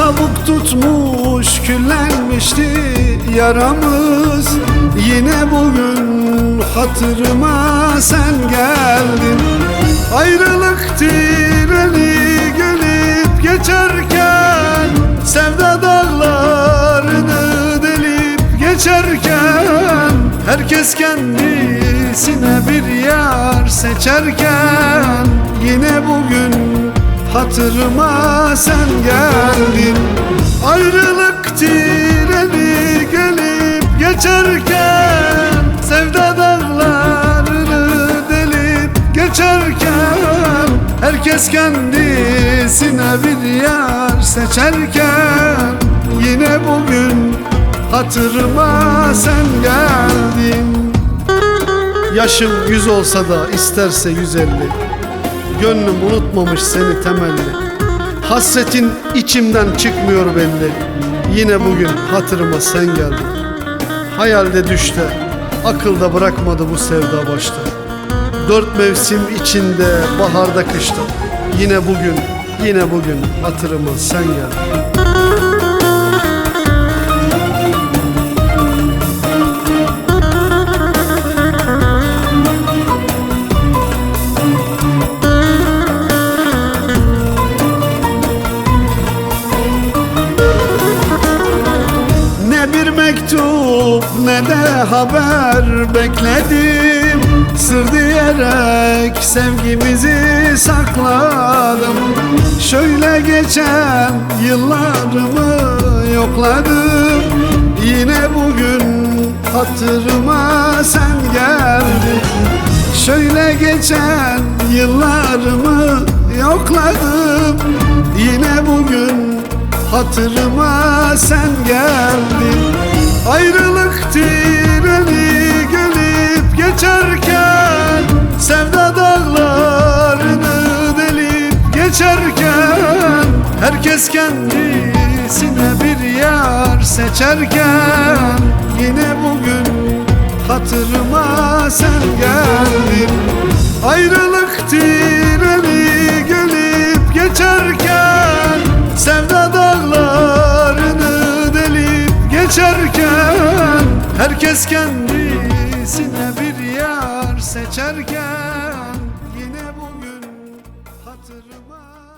Kabuk tutmuş küllenmişti yaramız. Yine bugün hatırıma sen geldin. Ayrılık treni gelip geçerken Sevda dağlarını delip geçerken Herkes kendisine bir yar seçerken Yine bugün hatırıma sen geldin geçerken Sevda dağlarını delip geçerken Herkes kendisine bir yar seçerken Yine bugün hatırıma sen geldin. Yaşım yüz olsa da isterse yüz elli Gönlüm unutmamış seni temelli. Hasretin içimden çıkmıyor belli Yine bugün hatırıma sen geldin Hayalde düşte Akılda bırakmadı bu sevda başta. Dört mevsim içinde Baharda kışta. Yine bugün Yine bugün hatırıma sen geldin mektup ne de haber bekledim. Sır diyerek sevgimizi sakladım. Şöyle geçen yıllarımı yokladım. Yine bugün hatırıma sen geldin. Şöyle geçen yıllarımı yokladım. Yine bugün hatırıma sen Herkes kendisine bir yer seçerken Yine bugün hatırıma sen geldin. Ayrılık treni gelip geçerken Sevda dağlarını delip geçerken Herkes kendisine bir yer seçerken Yine bugün hatırıma